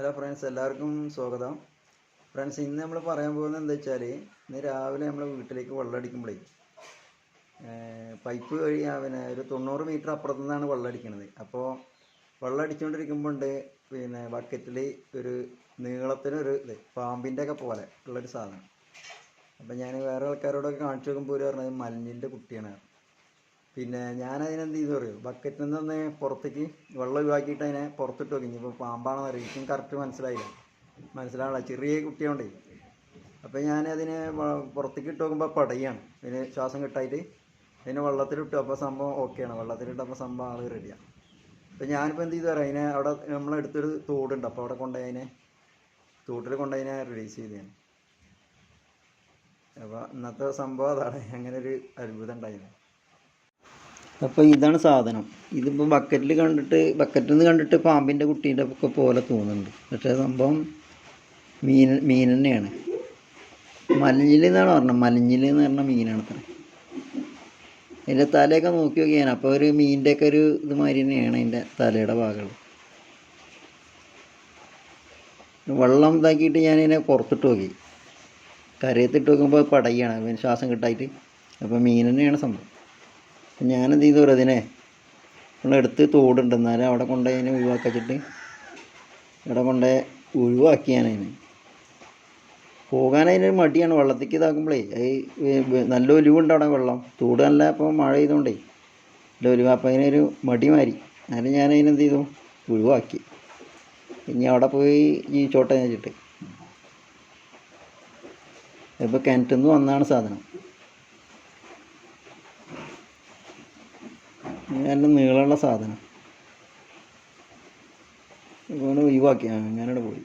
Hello friends എല്ലാവർക്കും സ്വാഗതം. Friends ഇന്ന് നമ്മൾ പറയാൻ പോകുന്നത് എന്താ വെച്ചാൽ ഇന്ന് രാവിലെ നമ്മൾ വീട്ടിലേക്ക് വെള്ളം അടിക്കുമ്പോഴേ പൈപ്പ് വഴി പിന്നെ ഒരു തൊണ്ണൂറ് മീറ്റർ അപ്പുറത്തു നിന്നാണ് വെള്ളം അടിക്കുന്നത് അപ്പോൾ വെള്ളം അടിച്ചുകൊണ്ടിരിക്കുമ്പോൾ ഉണ്ട് പിന്നെ ബക്കറ്റിൽ ഒരു നീളത്തിനൊരു ഇത് പാമ്പിന്റെ ഒക്കെ പോലെ ഉള്ളൊരു സാധനം. അപ്പം ഞാൻ വേറെ ആൾക്കാരോടൊക്കെ കാണിച്ചു നോക്കുമ്പോൾ ഒരു പറഞ്ഞത് മലിഞ്ഞിന്റെ കുട്ടിയാണ്. പിന്നെ ഞാൻ അതിനെന്ത് ചെയ്തു പറയൂ ബക്കറ്റിൽ നിന്ന് പുറത്തേക്ക് വെള്ളം ഒഴിവാക്കിയിട്ട് അതിനെ പുറത്തിട്ട് നോക്കി. ഇപ്പോൾ പാമ്പാണെന്ന് അറിയും? എനിക്കും കറക്റ്റ് മനസ്സിലായില്ല. മനസ്സിലാവില്ല ചെറിയ കുട്ടിയോണ്ടേ അപ്പോൾ ഞാൻ അതിനെ പുറത്തേക്ക് ഇട്ട് നോക്കുമ്പോൾ പടയാണ്. പിന്നെ ശ്വാസം കിട്ടായിട്ട് അതിനെ വെള്ളത്തിലിട്ടു. അപ്പോൾ സംഭവം ഓക്കെയാണ് വെള്ളത്തിലിട്ടപ്പോൾ സംഭവം ആൾ റെഡിയാണ് അപ്പോൾ ഞാനിപ്പോൾ എന്ത് ചെയ്തു പറയാം അതിനെ അവിടെ നമ്മളെടുത്തൊരു തോടുണ്ട്. അപ്പോൾ അവിടെ കൊണ്ടുപോയി അതിനെ തോട്ടിൽ കൊണ്ടുപോയി അതിനെ റിലീസ് ചെയ്ത് ഞാൻ അപ്പോൾ ഇന്നത്തെ സംഭവം അതാണ്. അങ്ങനെ ഒരു അത്ഭുതം ഉണ്ടായിരുന്നു അപ്പോൾ ഇതാണ് സാധനം. ഇതിപ്പോൾ ബക്കറ്റിൽ കണ്ടിട്ട് ബക്കറ്റിൽ നിന്ന് കണ്ടിട്ട് പാമ്പിന്റെ കുട്ടീന്റെ ഒക്കെ പോലെ തോന്നുന്നുണ്ട്. പക്ഷേ സംഭവം മീൻ മീൻ തന്നെയാണ്. മലിഞ്ഞിൽ എന്നാണ് പറഞ്ഞത്? മലിഞ്ഞിൽ എന്ന് പറഞ്ഞ മീനാണ് അത്ര അതിന്റെ തലയൊക്കെ നോക്കി നോക്കിയാണ് അപ്പോൾ ഒരു മീനിന്റെ ഒക്കെ ഒരു ഇത് മാതിരി തന്നെയാണ് അതിന്റെ തലയുടെ ഭാഗങ്ങൾ വെള്ളം ഇതാക്കിയിട്ട് ഞാനിതിനെ പുറത്തിട്ട് നോക്കി കരയത്തിട്ട് നോക്കുമ്പോൾ പടയാണ്. ശ്വാസം കിട്ടായിട്ട്. അപ്പോൾ മീൻ തന്നെയാണ് സംഭവം. ഞാനെന്ത് ചെയ്തു അതിനെ നമ്മളെടുത്ത് തോടുണ്ട്. എന്നാലും അവിടെ കൊണ്ടുപോയി അതിനെ ഒഴിവാക്കിച്ചിട്ട് ഇവിടെ കൊണ്ടുപോയി ഒഴിവാക്കി അതിനെ പോകാൻ അതിനൊരു മടിയാണ്. വെള്ളത്തേക്ക് ഇതാക്കുമ്പോഴേ അത് നല്ല ഒലിവുണ്ട് അവിടെ വെള്ളം. തോട് നല്ല ഇപ്പോൾ മഴ ചെയ്തുകൊണ്ടേ നല്ല ഒലിവ്. അപ്പം അതിനൊരു മടി മാറി എന്നാലും ഞാൻ അതിനെന്ത് ചെയ്തു? ഒഴിവാക്കി. ഇനി അവിടെ പോയി ഈ എന്ന് വെച്ചിട്ട് ഇപ്പോൾ കിണറ്റിൽ നിന്ന് വന്നതാണ് സാധനം. നല്ല നീളമുള്ള സാധനം. ഇങ്ങനെ ഒഴിവാക്കി. ഞാനവിടെ പോയി.